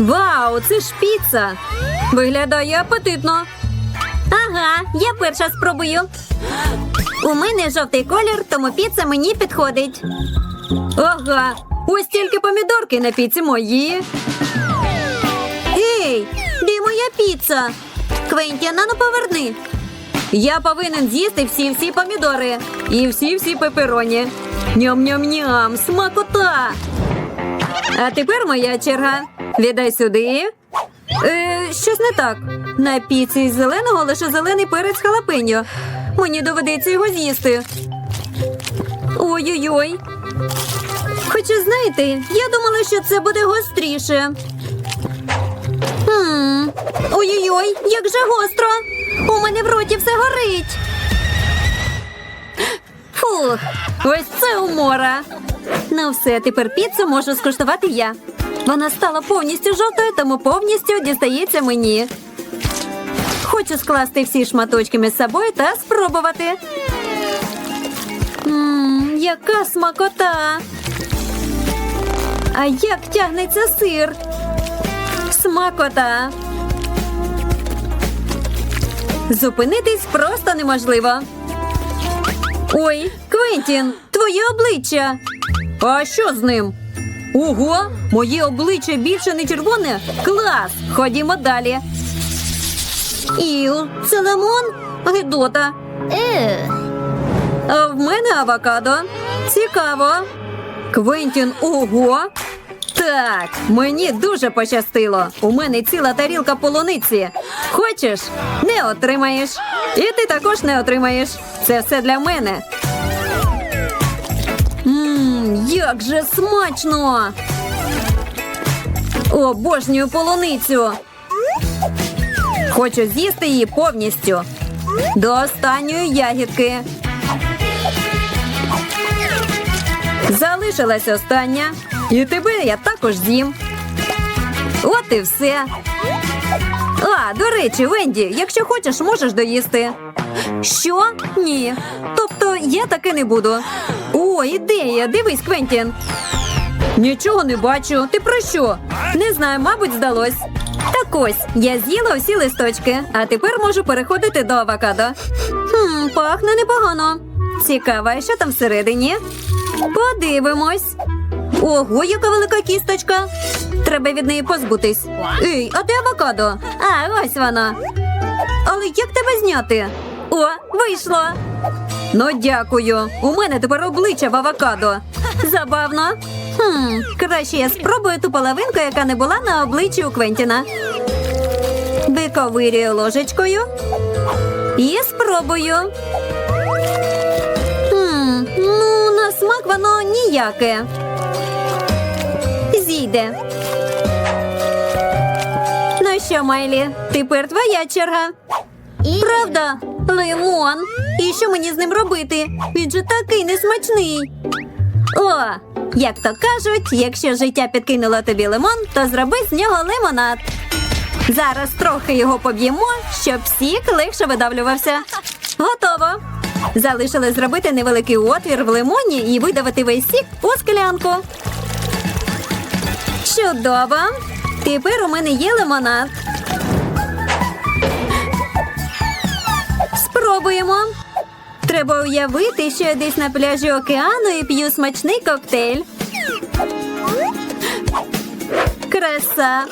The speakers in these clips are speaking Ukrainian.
Вау, це ж піца. Виглядає апетитно. Ага, я перша спробую. У мене жовтий колір, тому піца мені підходить. Ага, ось тільки помідорки на піці мої. Ей, де моя піца? Квентін, ну поверни. Я повинен з'їсти всі-всі помідори і всі-всі пепероні. Ням-ням-ням, смакота. А тепер моя черга. Віддай сюди. Е, щось не так. На піці із зеленого лише зелений перець халапеньо. Мені доведеться його з'їсти. Ой-ой-ой. Хоча, знаєте, я думала, що це буде гостріше. Ой-ой-ой, як же гостро. У мене в роті все горить. Фух, ось це умора. Ну все, тепер піцу можу скуштувати я. Вона стала повністю жовтою, тому повністю дістається мені. Хочу скласти всі шматочки між собою та спробувати. Ммм, яка смакота. А як тягнеться сир? Смакота. Зупинитись просто неможливо. Ой, Квентін, твоє обличчя. А що з ним? Ого, моє обличчя більше не червоне. Клас! Ходімо далі. Іу, це лимон? Гидота. А в мене авокадо. Цікаво. Квентін, ого. Так, мені дуже пощастило. У мене ціла тарілка полуниці. Хочеш? Не отримаєш. І ти також не отримаєш. Це все для мене. Як же смачно! Обожнюю полуницю. Хочу з'їсти її повністю. До останньої ягідки. Залишилась остання. І тебе я також з'їм. От і все. А, до речі, Венді, якщо хочеш, можеш доїсти. Що? Ні. Тобто я таки не буду. О, ідея! Дивись, Квентін. Нічого не бачу. Ти про що? Не знаю, мабуть, здалось. Так ось, я з'їла всі листочки, а тепер можу переходити до авокадо. Хм, пахне непогано. Цікаво, що там всередині? Подивимось. Ого, яка велика кісточка. Треба від неї позбутись. Ей, а де авокадо? А, ось вона. Але як тебе зняти? О, вийшло. Ну, дякую. У мене тепер обличчя в авокадо. Забавно. Хм, краще я спробую ту половинку, яка не була на обличчі у Квентіна. Виковирюю ложечкою і спробую. Хм, ну, на смак воно ніяке. Зійде. Ну що, Майлі, тепер твоя черга. Правда? Лимон. І що мені з ним робити? Він же такий несмачний. О, як то кажуть, якщо життя підкинуло тобі лимон, то зроби з нього лимонад. Зараз трохи його поб'ємо, щоб сік легше видавлювався. Готово. Залишилось зробити невеликий отвір в лимоні і видавити весь сік у склянку. Чудово. Тепер у мене є лимонад. Спробуємо. Треба уявити, що я десь на пляжі океану і п'ю смачний коктейль. Краса.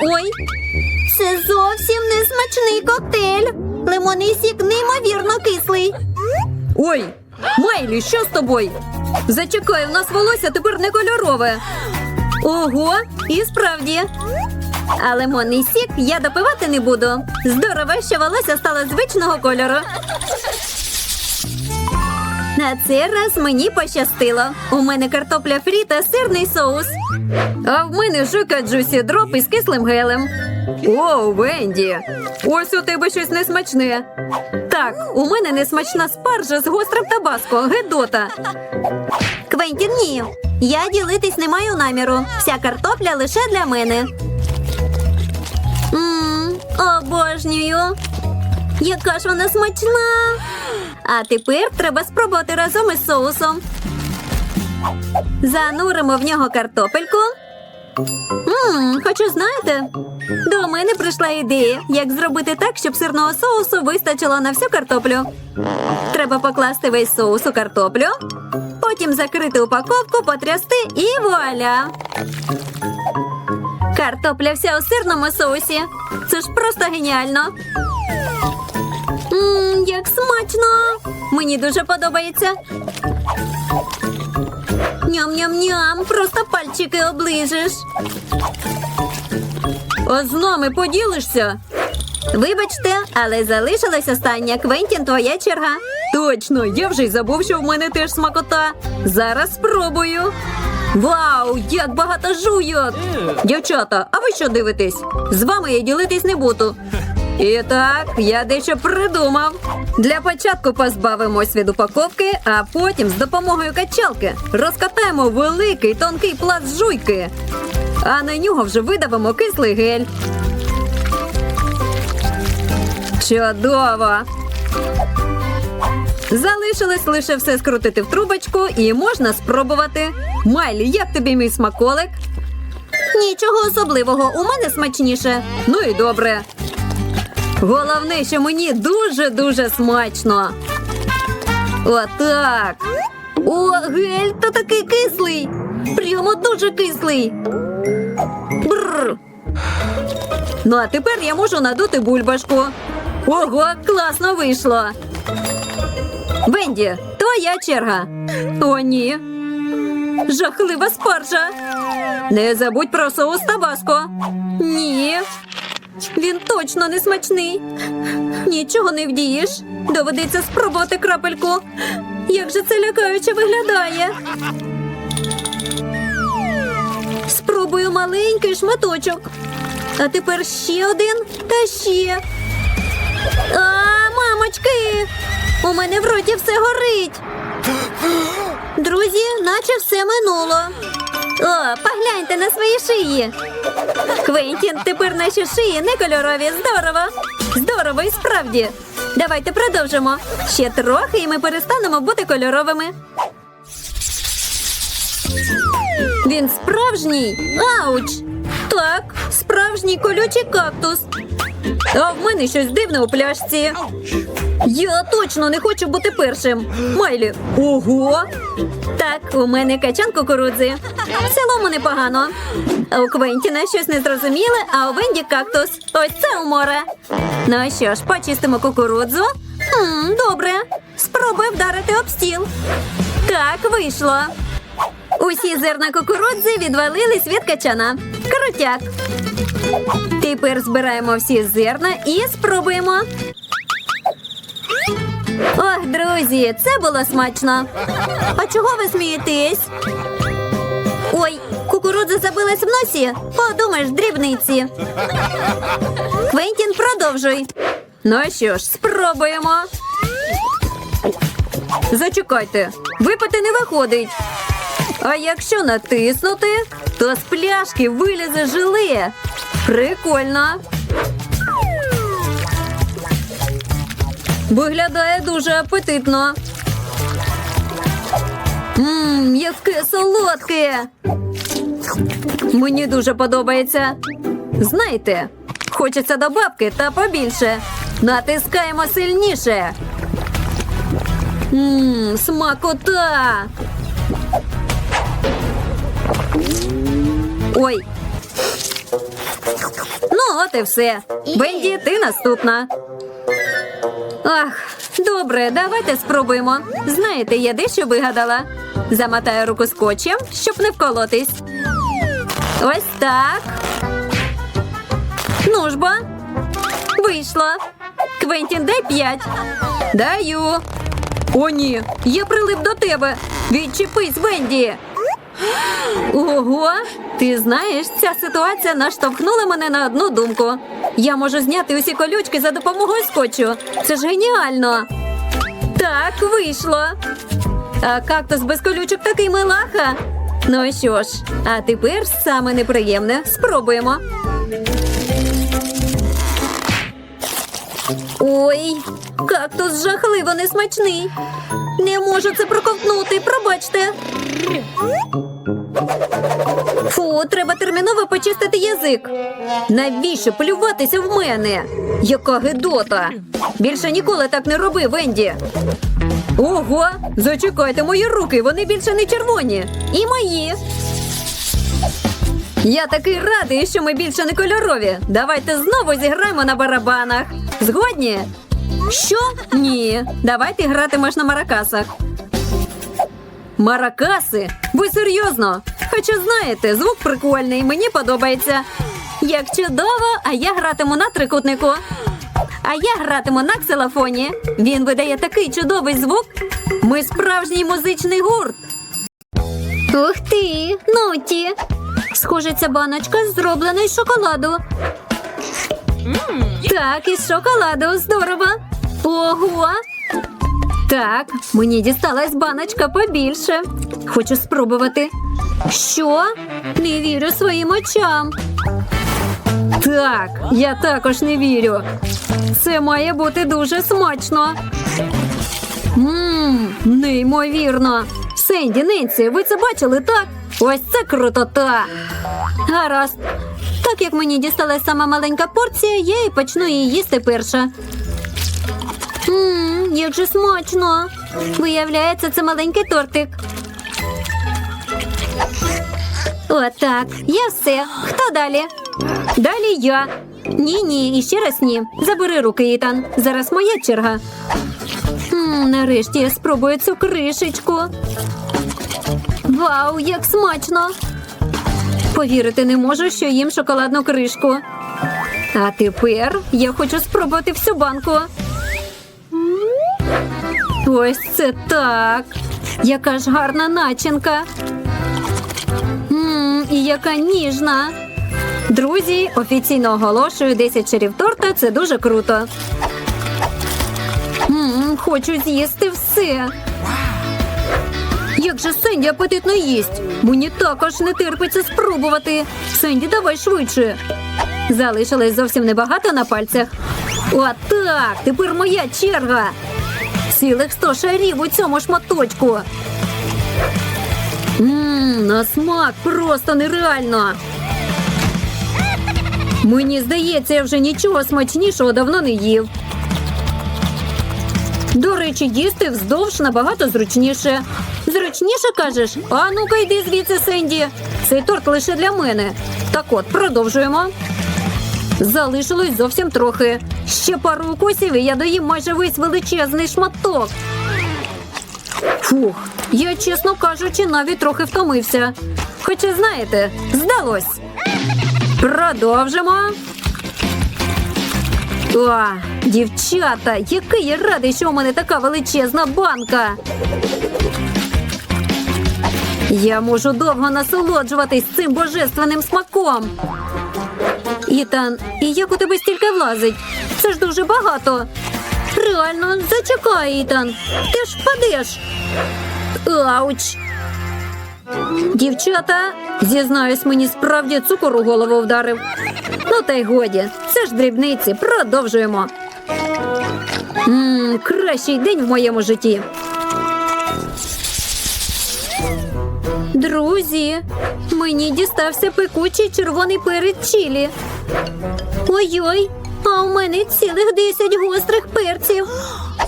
Ой, Це зовсім не смачний коктейль. Лимонний сік неймовірно кислий. Ой, Майлі, що з тобою? Зачекай, у нас волосся тепер не кольорове. Ого, і справді. А лимонний сік я допивати не буду. Здорово, що волосся стало звичного кольору. На цей раз мені пощастило. У мене картопля фрі та сирний соус. А в мене жука джусі дроп із кислим гелем. О, Венді! Ось у тебе щось несмачне. Так, у мене несмачна спаржа з гострим табаско, гедота. Квентін, ні. Я ділитись не маю наміру. Вся картопля лише для мене. Мм, обожнюю. Яка ж вона смачна. А тепер треба спробувати разом із соусом. Зануримо в нього картопельку. Ммм, хочу знаєте, до мене прийшла ідея, як зробити так, щоб сирного соусу вистачило на всю картоплю. Треба покласти весь соус у картоплю, потім закрити упаковку, потрясти і вуаля. Картопля вся у сирному соусі. Це ж просто геніально. Ммм, як смачно! Мені дуже подобається. Ням-ням-ням, просто пальчики оближеш. А з нами поділишся? Вибачте, але залишилась остання. Квентін, твоя черга. Точно, я вже й забув, що в мене теж смакота. Зараз спробую. Вау, як багато жуйок! Дівчата, а ви що дивитесь? З вами я ділитись не буду. І так, я дещо придумав. Для початку позбавимось від упаковки, а потім з допомогою качалки розкатаємо великий тонкий пласт жуйки. А на нього вже видавимо кислий гель. Чудово! Залишилось лише все скрутити в трубочку і можна спробувати. Майлі, як тобі мій смаколик? Нічого особливого, у мене смачніше. Ну і добре. Головне, що мені дуже-дуже смачно. Отак. О, гель, то такий кислий. Прямо дуже кислий. Бррр. Ну, а тепер я можу надути бульбашку. Ого, класно вийшло. Венді, твоя черга. О, ні. Жахлива спаржа. Не забудь про соус табаско. Ні. Він точно не смачний. Нічого не вдієш. Доведеться спробувати крапельку. Як же це лякаюче виглядає. Спробую маленький шматочок. А тепер ще один та ще. А, мамочки! У мене в роті все горить. Друзі, наче все минуло. О, погляньте на свої шиї. Квентін, тепер наші шиї не кольорові. Здорово. Здорово і справді. Давайте продовжимо. Ще трохи, і ми перестанемо бути кольоровими. Він справжній. Ауч! Так, справжній колючий кактус. А в мене щось дивне у пляшці. Я точно не хочу бути першим. Майлі, ого! Так, у мене качан кукурудзи. В цілому непогано. У Квентіна щось незрозуміле, а у Венді кактус. Ось це умора. Ну що ж, почистимо кукурудзу. Хм, добре. Спробуй вдарити об стіл. Так, вийшло. Усі зерна кукурудзи відвалились від качана. Крутяк. Тепер збираємо всі зерна і спробуємо. Ох, друзі, це було смачно. А чого ви смієтесь? Ой, кукурудза забилась в носі. Подумаєш, дрібниці. Квентін, продовжуй. Ну що ж, спробуємо. Зачекайте, випити не виходить. А якщо натиснути, то з пляшки вилізе желе. Прикольно. Виглядає дуже апетитно. Ммм, яке солодке. Мені дуже подобається. Знаєте, хочеться добавки та побільше. Натискаємо сильніше. Ммм, смакота. Ой. Ну, от і все. Венді, ти наступна. Ах, добре, давайте спробуємо. Знаєте, я дещо вигадала. Замотаю руку скотчем, щоб не вколотись. Ось так. Ну ж бо. Вийшло. Квентін, дай п'ять. Даю. О, ні, я прилип до тебе. Відчепись, Венді. Ого, ти знаєш, ця ситуація наштовхнула мене на одну думку. Я можу зняти усі колючки за допомогою скотчу. Це ж геніально. Так, вийшло. А кактус без колючок такий милаха. Ну що ж, а тепер саме неприємне. Спробуємо. Ой, кактус жахливо несмачний. Не можу це проковтнути, пробачте. Фу, треба терміново почистити язик. Навіщо плюватися в мене? Яка гидота! Більше ніколи так не роби, Венді. Ого, зачекайте мої руки, вони більше не червоні. І мої. Я такий радий, що ми більше не кольорові. Давайте знову зіграємо на барабанах. Згодні? Що? Ні. Давайте гратимеш на маракасах. Маракаси? Ви серйозно? Хоча знаєте, звук прикольний, мені подобається. Як чудово, а я гратиму на трикутнику. А я гратиму на ксилофоні. Він видає такий чудовий звук. Ми справжній музичний гурт. Ух ти, нуті. Схоже, ця баночка зроблена із шоколаду. Так, із шоколаду. Здорово. Ого. Так, мені дісталась баночка побільше. Хочу спробувати. Що? Не вірю своїм очам. Так, я також не вірю. Це має бути дуже смачно. Ммм, неймовірно. Сенді, Ненсі, ви це бачили, так? Ось це крутота. Гаразд. Так як мені дісталась сама маленька порція, я і почну її їсти перша. Як же смачно. Виявляється, це маленький тортик. Отак, я все. Хто далі? Далі я. Ні, ні, і ще раз ні. Забери руки, Ітан. Зараз моя черга. М, нарешті я спробую цю кришечку. Вау, як смачно! Повірити не можу, що їм шоколадну кришку. А тепер я хочу спробувати всю банку. Ось це так. Яка ж гарна начинка. Мм, і яка ніжна. Друзі, офіційно оголошую 10 чарів торта. Це дуже круто. Мм, хочу з'їсти все. Як же Сенді апетитно їсть. Мені також не терпиться спробувати. Сенді, давай швидше. Залишилось зовсім небагато на пальцях. Отак, тепер моя черга. Цілих сто шарів у цьому шматочку. Ммм, на смак просто нереально. Мені здається, я вже нічого смачнішого давно не їв. До речі, їсти вздовж набагато зручніше. Зручніше кажеш? А ну-ка йди звідси, Сенді. Цей торт лише для мене. Так от, продовжуємо. Залишилось зовсім трохи. Ще пару укусів, і я доїм майже весь величезний шматок. Фух, я, чесно кажучи, навіть трохи втомився. Хоча, знаєте, здалось. Продовжимо. О, дівчата, який я радий, що у мене така величезна банка. Я можу довго насолоджуватись цим божественним смаком. Ітан, і як у тебе стільки влазить? Це ж дуже багато. Реально, зачекай, Ітан. Ти ж впадеш. Ауч. Дівчата, зізнаюсь, мені справді цукор у голову вдарив. Ну та й годі, це ж дрібниці, продовжуємо. Ммм, кращий день в моєму житті. Друзі, мені дістався пекучий червоний перець чілі. Ой-ой, а у мене цілих 10 гострих перців.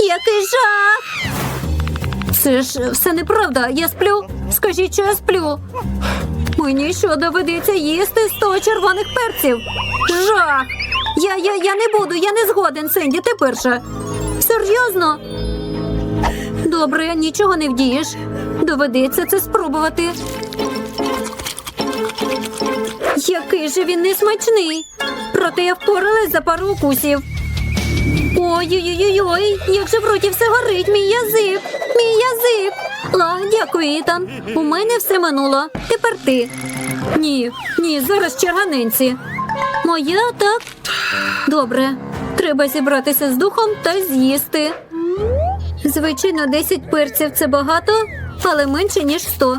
Який жах! Це ж все неправда. Я сплю. Скажіть, що я сплю. Мені що доведеться їсти 100 червоних перців? Жах! Я, я, я не буду, я не згоден, Сенді, ти перша. Серйозно? Добре, нічого не вдієш. Доведеться це спробувати. Який же він несмачний. Проте я впоралась за пару укусів. Ой-ой-ой, як же в роті все горить, мій язик, мій язик. А, дякую, Ітан. У мене все минуло. Тепер ти. Ні, ні, зараз черга Ненсі. Моя так. Добре. Треба зібратися з духом та з'їсти. Звичайно, 10 перців це багато, але менше, ніж 100.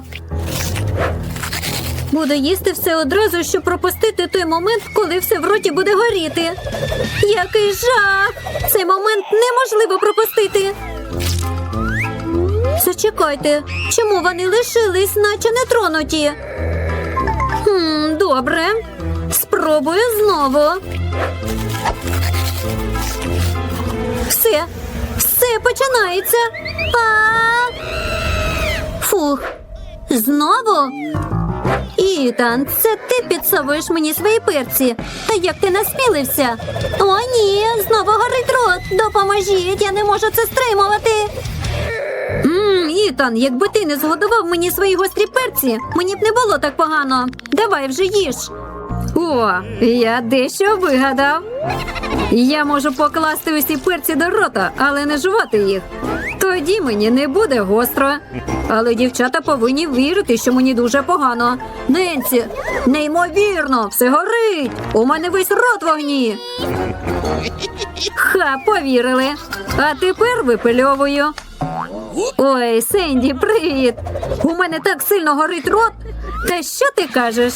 Буду їсти все одразу, щоб пропустити той момент, коли все в роті буде горіти. Який жах! Цей момент неможливо пропустити. Зачекайте, чому вони лишились, наче не тронуті? Хм, добре. Спробую знову. Все, все починається. А! Фух. Знову? Ітан, це ти підсовуєш мені свої перці. Та як ти насмілився? О, ні, знову горить рот. Допоможіть, я не можу це стримувати. Мм, Ітан, якби ти не згодував мені свої гострі перці, мені б не було так погано. Давай вже їж. О, я дещо вигадав. Я можу покласти усі перці до рота, але не жувати їх. Тоді мені не буде гостро. Але дівчата повинні вірити, що мені дуже погано. Ненці, неймовірно, все горить. У мене весь рот вогні. Ха, повірили. А тепер випильовую. Ой, Сенді, привіт! У мене так сильно горить рот. Та що ти кажеш?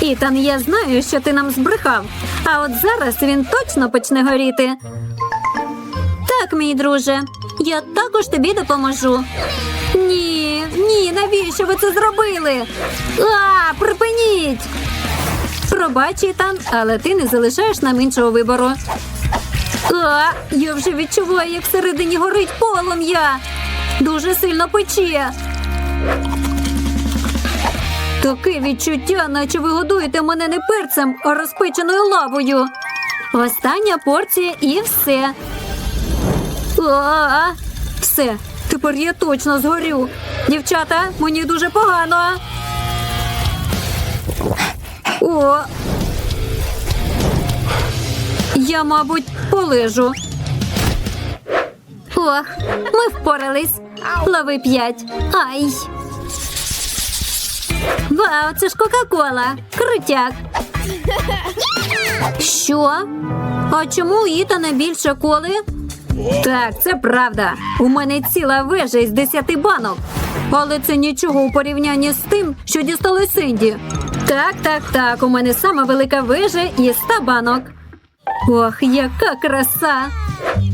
Ітан, я знаю, що ти нам збрехав. А от зараз він точно почне горіти. Так, мій друже, я також тобі допоможу. Ні, ні, навіщо ви це зробили? А, припиніть! Пробач, Ітан, але ти не залишаєш нам іншого вибору. А, я вже відчуваю, як всередині горить полум'я. Дуже сильно пече. Таке відчуття, наче ви годуєте мене не перцем, а розпеченою лавою. Остання порція і все. А, все, тепер я точно згорю. Дівчата, мені дуже погано. О. Я, мабуть, полежу. Ох, ми впорались. Лови п'ять. Ай. Вау, це ж Кока-Кола. Крутяк. Що? А чому Ітана більше коли? Так, це правда. У мене ціла вежа із десяти банок. Але це нічого у порівнянні з тим, що дістали Синді. Так, так, так. У мене сама велика вежа із ста банок. Ох, яка краса!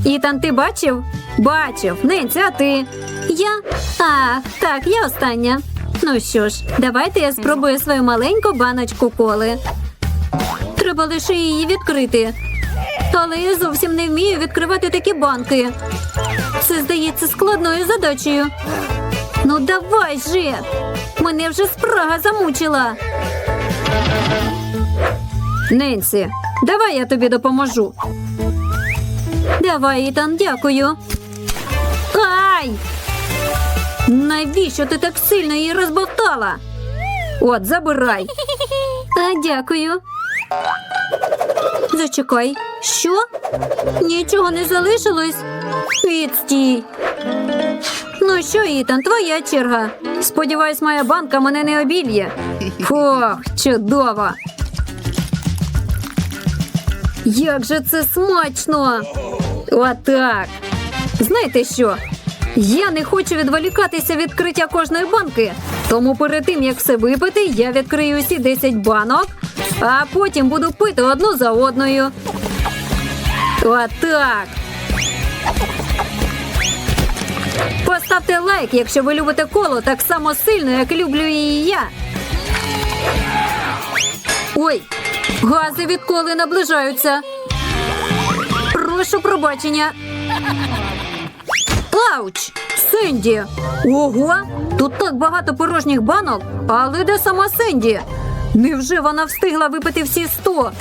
Ітан, ти бачив? Бачив. Ненці, а ти? Я? А, так, я остання. Ну що ж, давайте я спробую свою маленьку баночку коли. Треба лише її відкрити. Але я зовсім не вмію відкривати такі банки. Це здається складною задачею. Ну давай же! Мене вже спрага замучила. Ненсі, давай я тобі допоможу. Давай, Ітан, дякую. Ай! Навіщо ти так сильно її розбовтала? От, забирай. А, дякую. Зачекай, що? Нічого не залишилось? Відстій. Ну що, Ітан, твоя черга. Сподіваюсь, моя банка мене не обільє. Фух, чудово. Як же це смачно! Отак. Знаєте що? Я не хочу відволікатися від відкриття кожної банки. Тому перед тим, як все випити, я відкрию усі 10 банок, а потім буду пити одну за одною. Отак. Поставте лайк, якщо ви любите коло так само сильно, як люблю її я. Ой, гази від коли наближаються. Прошу пробачення. Ауч! Сенді! Ого! Тут так багато порожніх банок, але де сама Сенді? Невже вона встигла випити всі сто?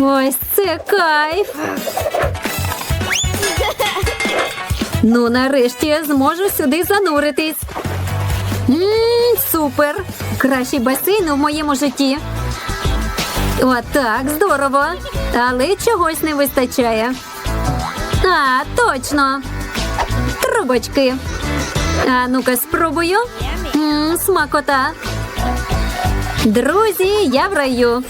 Ось це кайф. Ну, нарешті я зможу сюди зануритись. Ммм, супер! Кращий басейн у моєму житті. Отак, здорово. Але чогось не вистачає. А, точно. Трубочки. А ну-ка, спробую. Ммм, смакота. Друзі, я в раю.